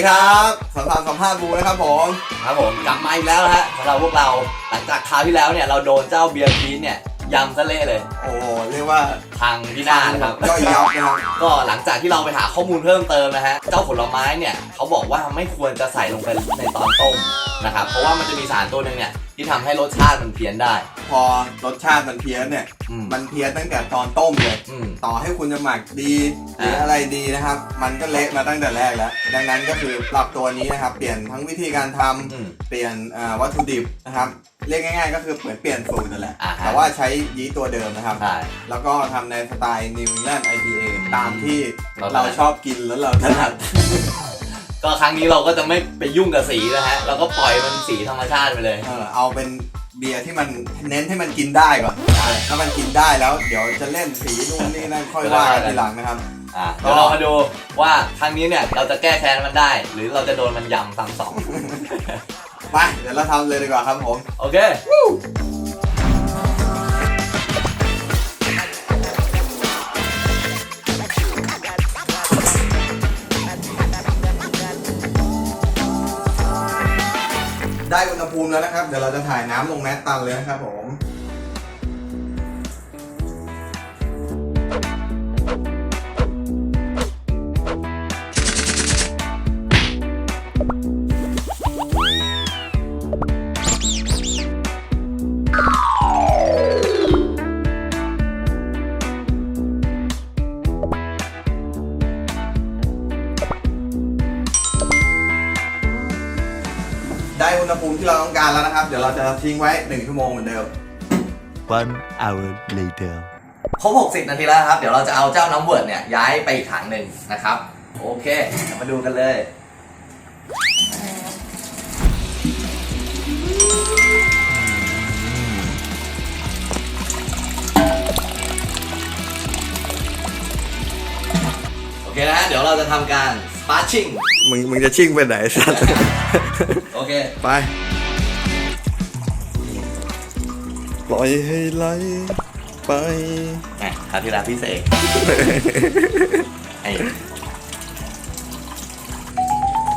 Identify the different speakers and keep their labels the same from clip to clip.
Speaker 1: ดีครับสำหรับสัมภาษณ์บูนะครับผม
Speaker 2: ครับผมกลับมาอีกแล้วนะฮะสำหรับพวกเราหลังจากคราวที่แล้วเนี่ยเราโดนเจ้าเบียร์พีชเนี่ย ยำซะเละเลย
Speaker 1: โอ้โหเรียกว่า
Speaker 2: ทางที่หน้านะครับ
Speaker 1: ย่อยยับนะครับ
Speaker 2: ก็หลังจากที่เราไปหาข้อมูลเพิ่มเติมนะฮะ เจ้าผลไม้เนี่ยเขาบอกว่าไม่ควรจะใส่ลงไปในตอนต้มนะครับ เพราะว่ามันจะมีสารตัวหนึ่งเนี่ยที่ทำให้รสชาติมันเพี้ยนได้
Speaker 1: พอรสชาติมันเพี้ยนเนี่ย
Speaker 2: อืม
Speaker 1: มันเพี้ยนตั้งแต่ตอนต้มเลย
Speaker 2: อืม
Speaker 1: ต่อให้คุณจะหมักดีหรือ
Speaker 2: อ่า
Speaker 1: อะไรดีนะครับ มันก็เละมาตั้งแต่แรกแล้ว ดังนั้นก็คือปรับตัวนี้นะครับ เปลี่ยนทั้งวิธีการทำ
Speaker 2: อืม
Speaker 1: เปลี่ยนเอ่อวัตถุดิบนะครับ เรียกง่ายๆ ก็คือเหมือนเปลี่ยนสูตรนั่นแหละ
Speaker 2: อ่าฮะ
Speaker 1: แต่ว่าใช้ยีสต์ตัวเดิมนะครับ
Speaker 2: ใช่
Speaker 1: แล้วก็ทำในสไตล์ New England IPA ตามที่
Speaker 2: เราถนัด
Speaker 1: เราชอบกินแล้วเราถนัด
Speaker 2: ก็ครั้งนี้เราก็จะไม่ไปยุ่งกับสีนะฮะ เราก็ปล่อยมันสีธรรมชาติไปเลย
Speaker 1: เออเอาเป็นเบียร์ที่มันเน้นให้มันกินได้ก่อนถ้ามันกินได้แล้ว เดี๋ยวจะเล่นสีนู่นนี่นั่นค่อยว่ากันทีหลังนะครับ
Speaker 2: อะเดี๋ยวเรามาดูว่าครั้งนี้เนี่ยเราจะแก้แค้นมันได้ หรือเราจะโดนมันยำซ้ำสอง
Speaker 1: ไปเดี๋ยวเราทำเลยดีกว่าครับผม
Speaker 2: โอเค
Speaker 1: ได้อุณหภูมิแล้วนะครับ เดี๋ยวเราจะถ่ายน้ำลงแมตตันเลยนะครับผม ที่เราต้องการแล้วนะครับ เดี๋ยวเราจะทิ้งไว้ 1 ชั่วโมงเหมือนเดิม
Speaker 3: One hour later.
Speaker 2: ครบ60 นาทีแล้วครับ เดี๋ยวเราจะเอาเจ้าน้ำเวิร์ดเนี่ยย้ายไปอีกถังหนึ่งนะครับ โอเคเดี๋ยวมาดูกันเลยโอเคนะฮะเดี๋ยวเราจะทำการสปาร์ชิ่ง
Speaker 1: มึงมึงจะชิ่งไปไหนสัตว์
Speaker 2: โอเค
Speaker 1: ไป ปล่อยให้ไหลไป
Speaker 2: แหมคราวที่แล้วพี่เสกไอ้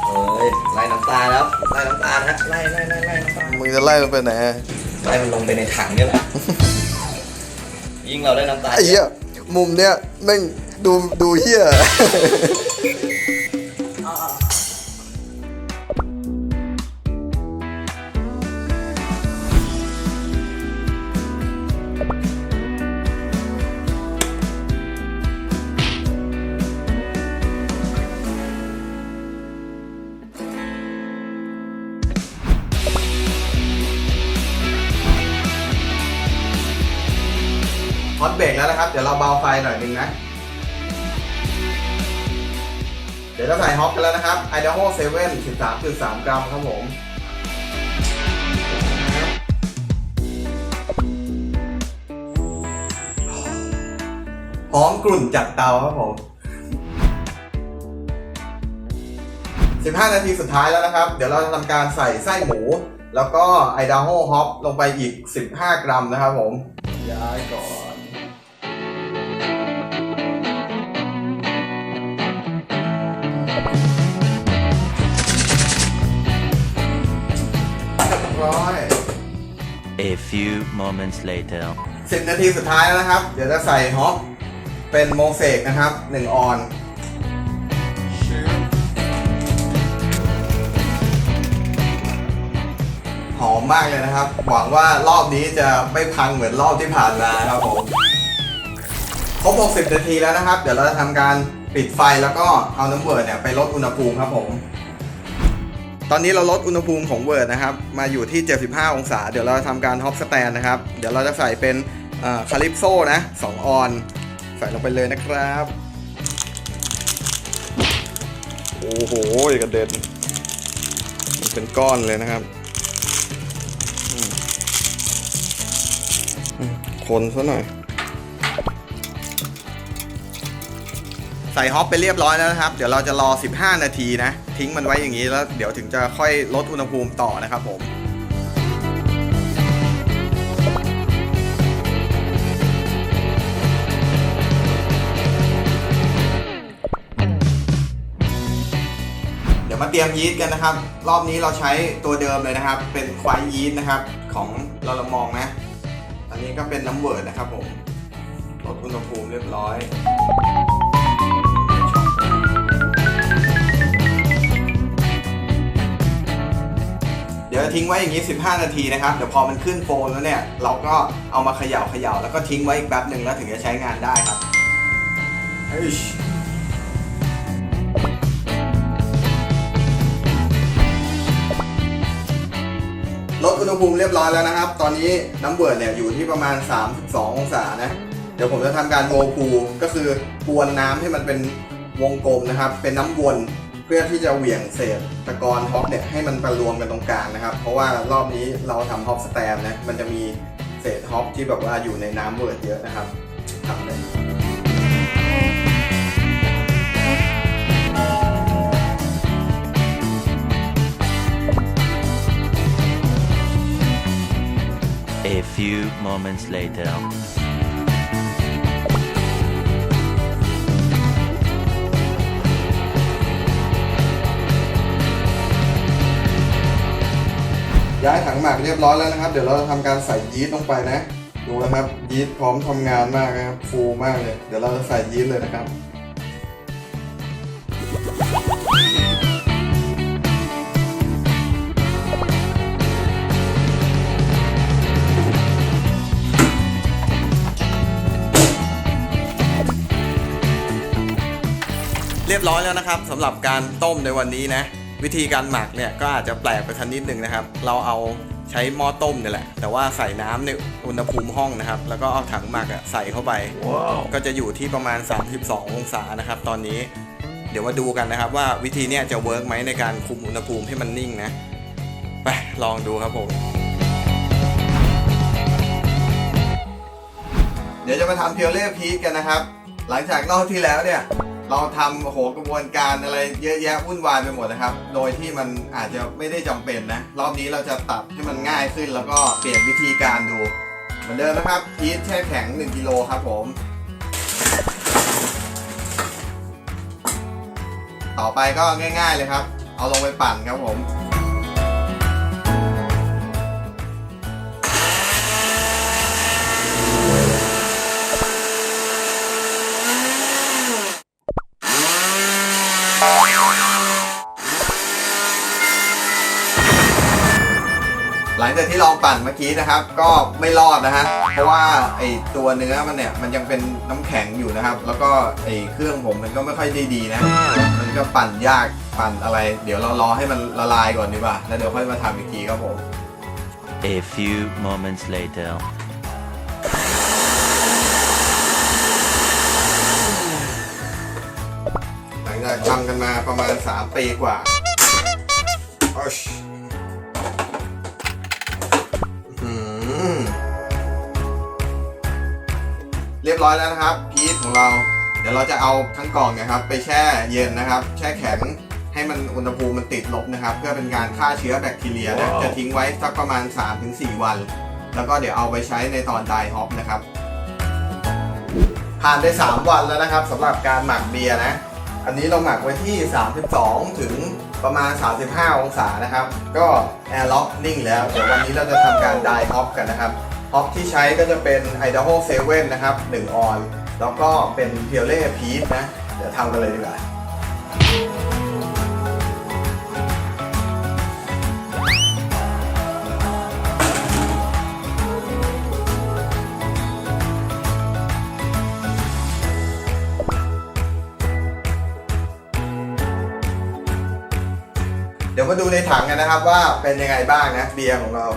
Speaker 2: เอ้ยไล่น้ำตาลครับไล่น้ำตาลฮะไล่ไล่ไล่ไล่น้ำตาล
Speaker 1: มึงจะไล่มันไปไหน
Speaker 2: ไล่มันลงไปในถังเนี่ยแหละยิ่งเราได้น้ำตาล
Speaker 1: ไอ้เหี้ยมุมเนี้ยแม่งดูดูเหี้ย รกแล้วนะครับ เดี๋ยวเราเบาไฟหน่อยนึงนะ เดี๋ยวจะใส่ฮอปกันแล้วนะครับ Idaho 7 13.3 กรัมครับผมหอมกลุ่นจากเตาครับผม 15 นาทีสุดท้ายแล้วนะครับ เดี๋ยวเราจะทำการใส่ไส้หมู แล้วก็ไอดาโฮฮอปลงไปอีก 15 กรัมนะครับผม ย้ายก่อน รียบร้อย
Speaker 3: A few moments later.
Speaker 1: 10นาทีสุดท้ายแล้วนะครับ เดี๋ยวจะใส่ฮอปเป็นโมเสกนะครับ1ออนหอมมากเลยนะครับ หวังว่ารอบนี้จะไม่พังเหมือนรอบที่ผ่านมาครับผม ครบ 60 นาทีแล้วนะครับ เดี๋ยวเราจะทำการปิดไฟแล้วก็เอาน้ำเวิร์ดเนี่ยไปลดอุณหภูมิครับผม ตอนนี้เราลดอุณหภูมิของเวิร์ดนะครับ มาอยู่ที่ 75 องศา เดี๋ยวเราจะทำการฮอปสแตนนะครับ เดี๋ยวเราจะใส่เป็นคาลิปโซนะ 2 ออน ใส่ลงไปเลยนะครับ โอ้โหกระเด็นมันเป็นก้อนเลยนะครับ คนซะหน่อย ใส่ฮอปไปเรียบร้อยแล้วนะครับ เดี๋ยวเราจะรอ 15 นาทีนะ ทิ้งมันไว้อย่างนี้แล้วเดี๋ยวถึงจะค่อยลดอุณหภูมิต่อนะครับผมดี๋ยวมาเตรียมยีสต์กันนะครับ รอบนี้เราใช้ตัวเดิมเลยนะครับ เป็นควายยีสต์นะครับ ของเราละมองนะอันนี้ก็เป็นน้ำเวิร์ดนะครับผมลดอุณหภูมิเรียบร้อย ดี๋ยวทิ้งไว้อย่างนี้ 15 นาทีนะครับ เดี๋ยวพอมันขึ้นโฟมแล้วเนี่ย เราก็เอามาเขย่าเขย่าแล้วก็ทิ้งไว้อีกแป๊บหนึ่งแล้วถึงจะใช้งานได้ครับลดอุณหภูมิเรียบร้อยแล้วนะครับ ตอนนี้น้ำเบิร์ดเนี่ยอยู่ที่ประมาณ 32 องศานะ เดี๋ยวผมจะทำการโวพูก็คือกวนน้ำให้มันเป็นวงกลมนะครับ เป็นน้ำวน เพื่อที่จะเหวี่ยงเศษตะกอนฮอปเนี่ยให้มันมารวมกันตรงกลางนะครับ เพราะว่ารอบนี้เราทำฮอปสแตนนะมันจะมีเศษฮอปที่แบบว่าอยู่ในน้ำเวิร์ดเยอะนะครับทำเลย
Speaker 3: A few moments later.
Speaker 1: ย้ายถังหมักเรียบร้อยแล้วนะครับ เดี๋ยวเราจะทำการใส่ยีสต์ลงไปนะ ดูนะครับ ยีสต์พร้อมทำงานมากนะครับ ฟูมากเลย เดี๋ยวเราจะใส่ยีสต์เลยนะครับเรียบร้อยแล้วนะครับสำหรับการต้มในวันนี้นะ วิธีการหมักเนี่ยก็อาจจะแปลกไปทันนิดหนึ่งนะครับ เราเอาใช้หม้อต้มเนี่ยแหละ แต่ว่าใส่น้ำในอุณหภูมิห้องนะครับ แล้วก็เอาถังหมักอะใส่เข้าไปก็จะอยู่ที่ประมาณ 32 องศานะครับ ตอนนี้เดี๋ยวมาดูกันนะครับ ว่าวิธีเนี้ยจะเวิร์กไหมในการคุมอุณหภูมิให้มันนิ่งนะไปลองดูครับผม เดี๋ยวจะมาทำเพียวเล่พีชกันนะครับ หลังจากรอบที่แล้วเนี่ย เราทำโอ้โหกระบวนการอะไรเยอะแยะวุ่นวายไปหมดนะครับ โดยที่มันอาจจะไม่ได้จำเป็นนะ รอบนี้เราจะตัดให้มันง่ายขึ้น แล้วก็เปลี่ยนวิธีการดู เหมือนเดิมนะครับพีชแช่แข็ง 1กิโลครับผม ต่อไปก็ง่าย ๆเลยครับ เอาลงไปปั่นครับผม ลังจากที่ลองปั่นเมื่อกี้นะครับ ก็ไม่รอดนะฮะเพราะว่าไอตัวเนื้อมันเนี่ยมันยังเป็นน้ำแข็งอยู่นะครับ แล้วก็ไอเครื่องผมมันก็ไม่ค่อยได้ดีนะ มันก็ปั่นยากปั่นอะไร เดี๋ยวเรารอให้มันละลายก่อนดีกว่าแล้วเดี๋ยวค่อยมาทำอีกทีครับผม
Speaker 3: A few moments later.
Speaker 1: หลังจากทำกันมาประมาณ 3 ปีกว่าอ๊ช รียบร้อยแล้วนะครับพีชของเรา เดี๋ยวเราจะเอาทั้งกล่องเนะครับ ไปแช่เย็นนะครับ แช่แข็งให้มันอุณหภูมิมันติดลบนะครับ เพื่อเป็นการฆ่าเชื้อแบคทีเรียนะจะทิ้งไว้สักประมาณ 3-4 วัน แล้วก็เดี๋ยวเอาไปใช้ในตอนไดฮอปนะครับ ผ่านไป 3 วันแล้วนะครับสำหรับการหมักเบียร์นะ อันนี้เราหมักไว้ที่ 32 ถึงประมาณ 35 องศานะครับ ก็แอร์ล็อกนิ่งแล้ว เดี๋ยววันนี้เราจะทำการไดฮอปกันนะครับ ฮอปที่ใช้ก็จะเป็น Idaho 7 นะครับ 1 ออน แล้วก็เป็นเพียวเล่พีชนะ เดี๋ยวทำกันเลยดีกว่าเดี๋ยวมาดูในถังกันนะครับว่าเป็นยังไงบ้างนะเบียร์ของเรา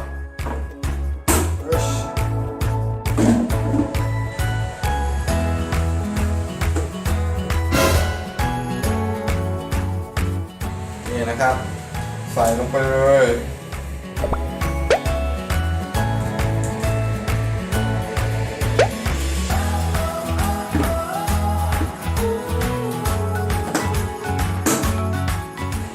Speaker 1: ใส่ลงไปเลย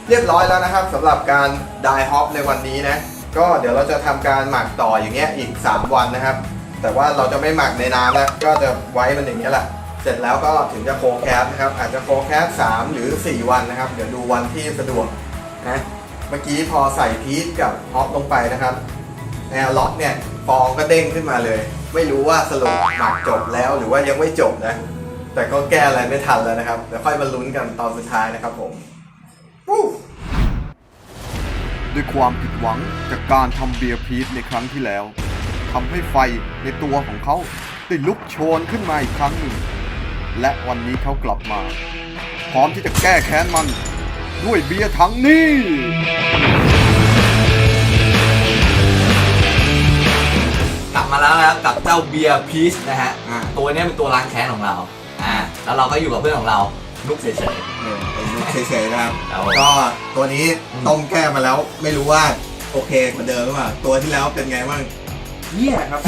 Speaker 1: เรียบร้อยแล้วนะครับสำหรับการไดฮอปในวันนี้นะ ก็เดี๋ยวเราจะทำการหมักต่ออย่างเงี้ยอีก 3 วันนะครับ แต่ว่าเราจะไม่หมักในน้ำแล้วก็จะไว้มันอย่างเงี้ยแหละเสร็จแล้วก็ถึงจะโฟแคสนะครับ อาจจะโฟแคส3หรือ 4 วันนะครับ เดี๋ยวดูวันที่สะดวก
Speaker 4: นะ
Speaker 1: เมื่อกี้พอใส่พีชกับฮอปลงไปนะครับแนวล็อกเนี่ยฟองก็เด้งขึ้นมาเลย ไม่รู้ว่าสรุปหมักจบแล้วหรือว่ายังไม่จบนะ แต่ก็แก้อะไรไม่ทันแล้วนะครับเดี๋ยวค่อยมาลุ้นกันตอนสุดท้ายนะครับผม
Speaker 5: ด้วยความผิดหวังจากการทำเบียร์พีชในครั้งที่แล้วทำให้ไฟในตัวของเขาได้ลุกโชนขึ้นมาอีกครั้งหนึ่ง และวันนี้เขากลับมา พร้อมที่จะแก้แค้นมัน ด้วยเบียร์ถังนี้
Speaker 2: กลับมาแล้วนะครับกับเจ้าเบียร์พีชนะฮะ
Speaker 1: อ่า
Speaker 2: ตัวเนี้ยเป็นตัวล้างแค้นของเราอ่าแล้วเราก็อยู่กับเพื่อนของเรานุกเฉย
Speaker 1: เออเป็นลูกเฉยๆนะครับ
Speaker 2: ครับผม
Speaker 1: ก็ตัวนี้
Speaker 2: อืม
Speaker 1: ต้มแก้มาแล้วไม่รู้ว่าโอเคเหมือนเดิมหรือเปล่าตัวที่แล้วเป็นไงบ้าง
Speaker 4: เฮี้ยครับ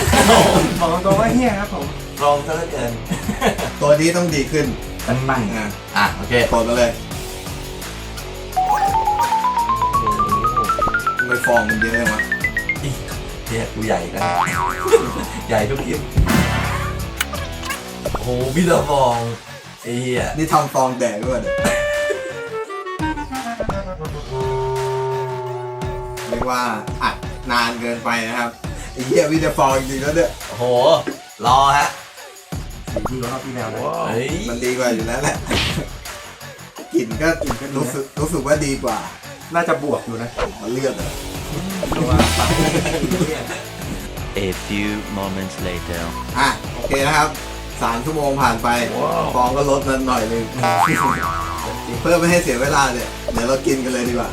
Speaker 4: บอกตรงๆว่าเฮี้ยครับผม
Speaker 2: ๆตรงซะเหลือเกิน
Speaker 1: ตัวนี้ต้องดีขึ้น
Speaker 2: ตั้งมั่ง
Speaker 1: อ่า
Speaker 2: อะโอเค
Speaker 1: กดมาเลย ไม่ฟองมันเยอะเลยวะ
Speaker 2: เฮียกูใหญ่นะใหญ่ทุกทีโอ้โหพี่ละฟองไอ้เหี้ย
Speaker 1: นี่ทำฟองแดกด้วยเนี่ยเรียกว่าอัดนานเกินไปนะครับไอ้เหี้ยวิจะฟองจริงๆแล้วเนี่ย
Speaker 2: โอ้โห รอฮะ
Speaker 4: ดีกว่ารอบที่แล้วนะ
Speaker 2: เฮ้ย
Speaker 1: มันดีกว่าอยู่แล้วแหละกลิ่นก็
Speaker 4: กลิ่นก็ดีนะ
Speaker 1: รู้สึกรู้สึกว่าดีกว่า
Speaker 4: น่าจะบวกอยู่นะ
Speaker 1: มันเลือดอะ
Speaker 4: เพราะว่าปาก
Speaker 3: A few moments later.
Speaker 1: อะ โอเคนะครับสามชั่วโมงผ่านไป ฟองก็ลดนันหน่อยหนึงเพื่อไม่ให้เสียเวลาเนี่ยเดี๋ยวเรากินกันเลยดีกว่า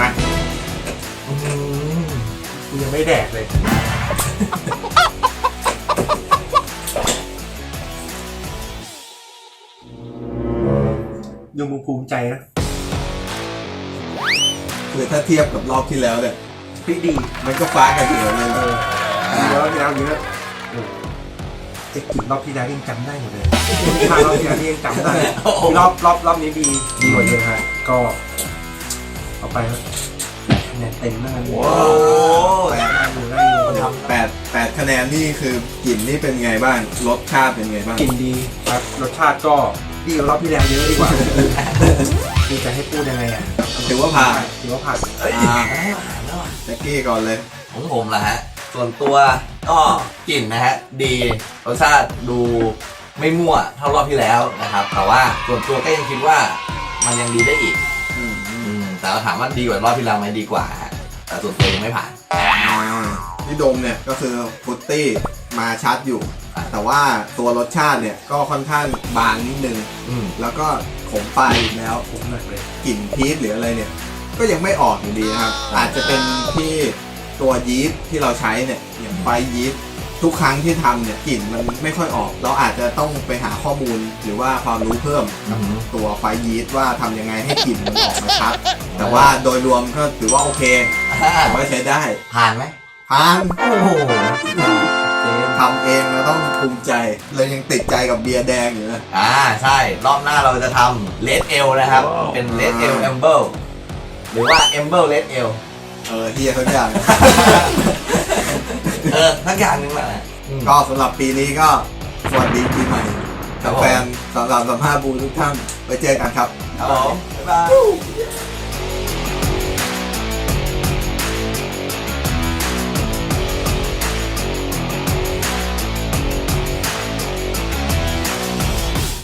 Speaker 1: มา
Speaker 4: กูยังไม่แดกเลยยังมึงภูมิใจนะ
Speaker 1: คือถ้าเทียบกับรอบที่แล้วเนี่ย
Speaker 4: พริกดี
Speaker 1: มันก็ฟ้ากันเหลือเลย
Speaker 4: เอ
Speaker 1: นะ
Speaker 4: อดีกว่ารอบที่แล้วเยอะโอ้ไอ้กลิ่นรอบที่แล้วยังจำได้หมดเลยทางรอบที่แล้วนี่ยังจำได้รอบรอบรอบนี้ดีดีกว่าเยอะฮะก็เอาไปครับคะแนนเต็มมากเลย
Speaker 2: โอ้
Speaker 1: แปด
Speaker 4: ได้อยู่ได้อยู่
Speaker 1: แปดแปดคะแนนนี่คือกลิ่นนี่เป็นไงบ้างรสชาติเป็นไงบ้าง
Speaker 4: กลิ่นดีครับรสชาติก็ดีกว่ารอบที่แล้วเยอะดีกว่าคือจะให้พูดยังไงอะ
Speaker 1: ถือว่าผ่าน
Speaker 4: ถือว่าผ่าน
Speaker 2: เฮ้ย
Speaker 1: อ่า
Speaker 2: ได้ผ่านแล้วอะ
Speaker 1: แจ็คกี้ก่อนเลย
Speaker 2: ของผมล่ะฮะ ส่วนตัวก็กลิ่นนะฮะ ดีรสชาติดูไม่มั่วเท่ารอบที่แล้วนะครับ แต่ว่าส่วนตัวก็ยังคิดว่ามันยังดีได้อีก
Speaker 1: อืม
Speaker 2: อืมแต่ว่าถามว่าดีกว่ารอบที่แล้วไหมดีกว่าฮะแต่ส่วนตัวยังไม่ผ่าน
Speaker 1: ที่ดมเนี่ยก็คือฟุตตี้มาชัดอยู่ แต่ว่าตัวรสชาติเนี่ยก็ค่อนข้างบางนิดนึง
Speaker 2: อืม
Speaker 1: แล้วก็ ขมปลายอีกแล้ว
Speaker 4: ผมหนักเลย
Speaker 1: กลิ่นพีชหรืออะไรเนี่ย ก็ยังไม่ออกอยู่ดีนะครับ อาจจะเป็นที่ตัวยีสต์ที่เราใช้เนี่ยอย่างไฟยีสต์ทุกครั้งที่ทำเนี่ยกลิ่นมันไม่ค่อยออก เราอาจจะต้องไปหาข้อมูลหรือว่าความรู้เพิ่ม
Speaker 2: อืม
Speaker 1: ตัวไฟยีสต์ว่าทำยังไงให้กลิ่นมันออกมาชัดแต่ว่าโดยรวมก็ถือว่าโอเค
Speaker 2: อ่า
Speaker 1: ผมว่าใช้ได้
Speaker 2: ผ่านไหม
Speaker 1: ผ่าน
Speaker 2: โอ้โห
Speaker 1: ทำเองเราต้องภูมิใจเลยยังติดใจกับเบียร์แดงอยู่นะ
Speaker 2: อ่าใช่ รอบหน้าเราจะทำเลดเอลนะครับเป็นเลดเอลแอมเบิลหรือว่าแอมเบิลเลดเอล
Speaker 1: เออเฮียทุกอย่าง
Speaker 2: เออทั้งอย่างหนึงแหละอืม
Speaker 1: ก็สำหรับปีนี้ก็สวัสดีปีใหม่
Speaker 2: ครับผม
Speaker 1: แฟนสามสามสัมภาษณ์บูทุกท่านไปเจอกันครับ
Speaker 2: ครับผมบ๊ายบาย